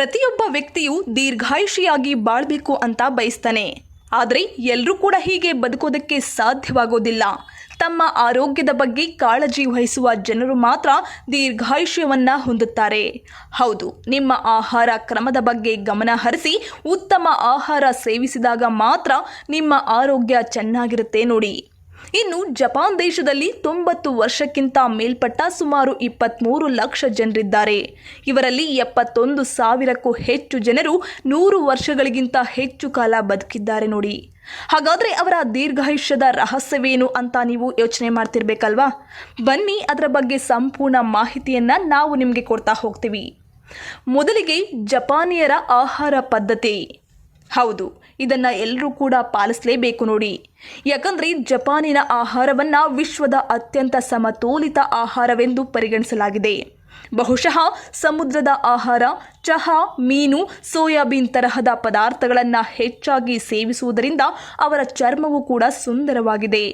ಪ್ರತಿಯೊಬ್ಬ ವ್ಯಕ್ತಿಯು ದೀರ್ಘಾಯುಷಿಯಾಗಿ ಬಾಳ್ಬೇಕು ಅಂತ ಬಯಸ್ತಾನೆ. ಆದರೆ ಎಲ್ಲರೂ ಕೂಡ ಹೀಗೆ ಬದುಕೋದಕ್ಕೆ ಸಾಧ್ಯವಾಗೋದಿಲ್ಲ. ತಮ್ಮ ಆರೋಗ್ಯದ ಬಗ್ಗೆ ಕಾಳಜಿ ವಹಿಸುವ ಜನರು ಮಾತ್ರ ದೀರ್ಘಾಯುಷ್ಯವನ್ನು ಹೊಂದುತ್ತಾರೆ. ಹೌದು, ನಿಮ್ಮ ಆಹಾರ ಕ್ರಮದ ಬಗ್ಗೆ ಗಮನ ಹರಿಸಿ, ಉತ್ತಮ ಆಹಾರ ಸೇವಿಸಿದಾಗ ಮಾತ್ರ ನಿಮ್ಮ ಆರೋಗ್ಯ ಚೆನ್ನಾಗಿರುತ್ತೆ ನೋಡಿ. ಇನ್ನು ಜಪಾನ್ ದೇಶದಲ್ಲಿ ತೊಂಬತ್ತು ವರ್ಷಕ್ಕಿಂತ ಮೇಲ್ಪಟ್ಟ ಸುಮಾರು ಇಪ್ಪತ್ತ್ಮೂರು ಲಕ್ಷ ಜನರಿದ್ದಾರೆ. ಇವರಲ್ಲಿ ಎಪ್ಪತ್ತೊಂದು ಸಾವಿರಕ್ಕೂ ಹೆಚ್ಚು ಜನರು ನೂರು ವರ್ಷಗಳಿಗಿಂತ ಹೆಚ್ಚು ಕಾಲ ಬದುಕಿದ್ದಾರೆ ನೋಡಿ. ಹಾಗಾದರೆ ಅವರ ದೀರ್ಘಾಯುಷ್ಯದ ರಹಸ್ಯವೇನು ಅಂತ ನೀವು ಯೋಚನೆ ಮಾಡ್ತಿರ್ಬೇಕಲ್ವಾ? ಬನ್ನಿ ಅದರ ಬಗ್ಗೆ ಸಂಪೂರ್ಣ ಮಾಹಿತಿಯನ್ನು ನಾವು ನಿಮಗೆ ಕೊಡ್ತಾ ಹೋಗ್ತೀವಿ. ಮೊದಲಿಗೆ ಜಪಾನಿಯರ ಆಹಾರ ಪದ್ಧತಿ. ಹೌದು, ಇದನ್ನ ಎಲ್ಲರೂ ಕೂಡ ಪಾಲಿಸಲೇಬೇಕು ನೋಡಿ. ಯಾಕಂದ್ರೆ ಜಪಾನಿನ ಆಹಾರವನ್ನ ವಿಶ್ವದ ಅತ್ಯಂತ ಸಮತೋಲಿತ ಆಹಾರವೆಂದು ಪರಿಗಣಿಸಲಾಗಿದೆ. ಬಹುಶಃ ಸಮುದ್ರದ ಆಹಾರ, ಚಹಾ, ಮೀನು, ಸೋಯಾಬೀನ್ ತರಹದ ಪದಾರ್ಥಗಳನ್ನು ಹೆಚ್ಚಾಗಿ ಸೇವಿಸುವುದರಿಂದ ಅವರ ಚರ್ಮವು ಕೂಡ ಸುಂದರವಾಗಿದೆ.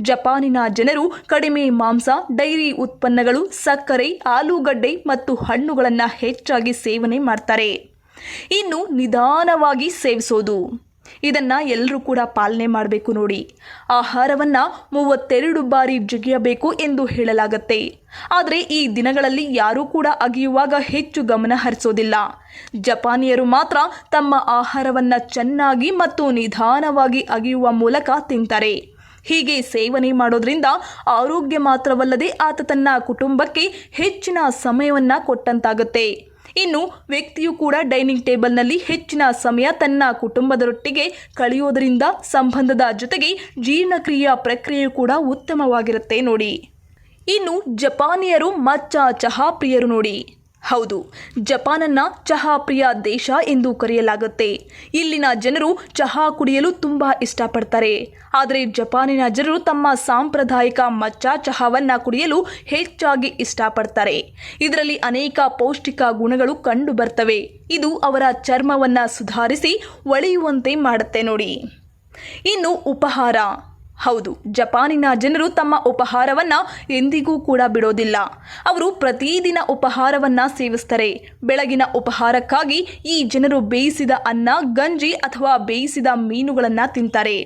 ಜಪಾನಿನ ಜನರು ಕಡಿಮೆ ಮಾಂಸ, ಡೈರಿ ಉತ್ಪನ್ನಗಳು, ಸಕ್ಕರೆ, ಆಲೂಗಡ್ಡೆ ಮತ್ತು ಹಣ್ಣುಗಳನ್ನು ಹೆಚ್ಚಾಗಿ ಸೇವನೆ ಮಾಡ್ತಾರೆ. ಇನ್ನು ನಿಧಾನವಾಗಿ ಸೇವಿಸೋದು. ಇದನ್ನ ಎಲ್ಲರೂ ಕೂಡ ಪಾಲನೆ ಮಾಡಬೇಕು ನೋಡಿ. ಆಹಾರವನ್ನ ಮೂವತ್ತೆರಡು ಬಾರಿ ಜಗಿಯಬೇಕು ಎಂದು ಹೇಳಲಾಗತ್ತೆ. ಆದರೆ ಈ ದಿನಗಳಲ್ಲಿ ಯಾರೂ ಕೂಡ ಅಗಿಯುವಾಗ ಹೆಚ್ಚು ಗಮನ ಹರಿಸೋದಿಲ್ಲ. ಜಪಾನಿಯರು ಮಾತ್ರ ತಮ್ಮ ಆಹಾರವನ್ನ ಚೆನ್ನಾಗಿ ಮತ್ತು ನಿಧಾನವಾಗಿ ಅಗಿಯುವ ಮೂಲಕ ತಿಂತಾರೆ. ಹೀಗೆ ಸೇವನೆ ಮಾಡೋದ್ರಿಂದ ಆರೋಗ್ಯ ಮಾತ್ರವಲ್ಲದೆ ಆತ ತನ್ನ ಕುಟುಂಬಕ್ಕೆ ಹೆಚ್ಚಿನ ಸಮಯವನ್ನ ಕೊಟ್ಟಂತಾಗುತ್ತೆ. ಇನ್ನು ವ್ಯಕ್ತಿಯು ಕೂಡ ಡೈನಿಂಗ್ ಟೇಬಲ್ನಲ್ಲಿ ಹೆಚ್ಚಿನ ಸಮಯ ತನ್ನ ಕುಟುಂಬದರೊಟ್ಟಿಗೆ ಕಳೆಯೋದರಿಂದ ಸಂಬಂಧದ ಜೊತೆಗೆ ಜೀರ್ಣಕ್ರಿಯೆಯ ಪ್ರಕ್ರಿಯೆಯು ಕೂಡ ಉತ್ತಮವಾಗಿರುತ್ತೆ ನೋಡಿ. ಇನ್ನು ಜಪಾನಿಯರು ಮಚ್ಚ ಚಹಾ ಪ್ರಿಯರು ನೋಡಿ. ಹೌದು, ಜಪಾನನ್ನ ಚಹಾ ಪ್ರಿಯ ದೇಶ ಎಂದು ಕರೆಯಲಾಗುತ್ತೆ. ಇಲ್ಲಿನ ಜನರು ಚಹಾ ಕುಡಿಯಲು ತುಂಬ ಇಷ್ಟಪಡ್ತಾರೆ. ಆದರೆ ಜಪಾನಿನ ಜನರು ತಮ್ಮ ಸಾಂಪ್ರದಾಯಿಕ ಮಚ್ಚಾ ಚಹಾವನ್ನು ಕುಡಿಯಲು ಹೆಚ್ಚಾಗಿ ಇಷ್ಟಪಡ್ತಾರೆ. ಇದರಲ್ಲಿ ಅನೇಕ ಪೌಷ್ಟಿಕ ಗುಣಗಳು ಕಂಡು ಬರ್ತವೆ ಇದು ಅವರ ಚರ್ಮವನ್ನು ಸುಧಾರಿಸಿ, ಒಳೆಯುವಂತೆ ಮಾಡುತ್ತೆ ನೋಡಿ. ಇನ್ನು ಉಪಹಾರ. ಹೌದು, ಜಪಾನಿನ ಜನರು ತಮ್ಮ ಉಪಹಾರವನ್ನ ಎಂದಿಗೂ ಕೂಡ ಬಿಡೋದಿಲ್ಲ. ಅವರು ಪ್ರತಿದಿನ ಉಪಹಾರವನ್ನ ಸೇವಿಸ್ತಾರೆ. ಬೆಳಗಿನ ಉಪಹಾರಕ್ಕಾಗಿ ಈ ಜನರು ಬೇಯಿಸಿದ ಅನ್ನ, ಗಂಜಿ ಅಥವಾ ಬೇಯಿಸಿದ ಮೀನುಗಳನ್ನು ತಿಂತಾರೆ.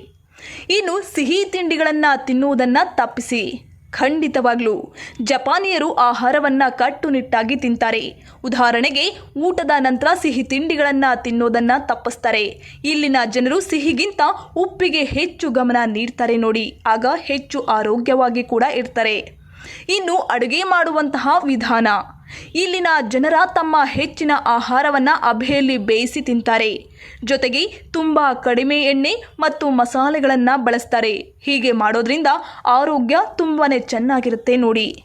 ಇನ್ನು ಸಿಹಿ ತಿಂಡಿಗಳನ್ನು ತಿನ್ನುವುದನ್ನು ತಪ್ಪಿಸಿ. ಖಂಡಿತವಾಗ್ಲೂ. ಜಪಾನಿಯರು ಆಹಾರವನ್ನ ಕಟ್ಟುನಿಟ್ಟಾಗಿ ತಿಂತಾರೆ. ಉದಾಹರಣೆಗೆ, ಊಟದ ನಂತರ ಸಿಹಿ ತಿಂಡಿಗಳನ್ನು ತಿನ್ನೋದನ್ನು ತಪ್ಪಿಸ್ತಾರೆ. ಇಲ್ಲಿನ ಜನರು ಸಿಹಿಗಿಂತ ಉಪ್ಪಿಗೆ ಹೆಚ್ಚು ಗಮನ ನೀಡ್ತಾರೆ ನೋಡಿ, ಆಗ ಹೆಚ್ಚು ಆರೋಗ್ಯವಾಗಿ ಕೂಡ ಇರ್ತಾರೆ. ಇನ್ನು ಅಡುಗೆ ಮಾಡುವಂತಹ ವಿಧಾನ. ಇಲ್ಲಿನ ಜನರ ತಮ್ಮ ಹೆಚ್ಚಿನ ಆಹಾರವನ್ನು ಅಭೆಯಲ್ಲಿ ಬೇಯಿಸಿ ತಿಂತಾರೆ. ಜೊತೆಗೆ ತುಂಬ ಕಡಿಮೆ ಎಣ್ಣೆ ಮತ್ತು ಮಸಾಲೆಗಳನ್ನು ಬಳಸ್ತಾರೆ. ಹೀಗೆ ಮಾಡೋದ್ರಿಂದ ಆರೋಗ್ಯ ತುಂಬಾನೇ ಚೆನ್ನಾಗಿರುತ್ತೆ ನೋಡಿ.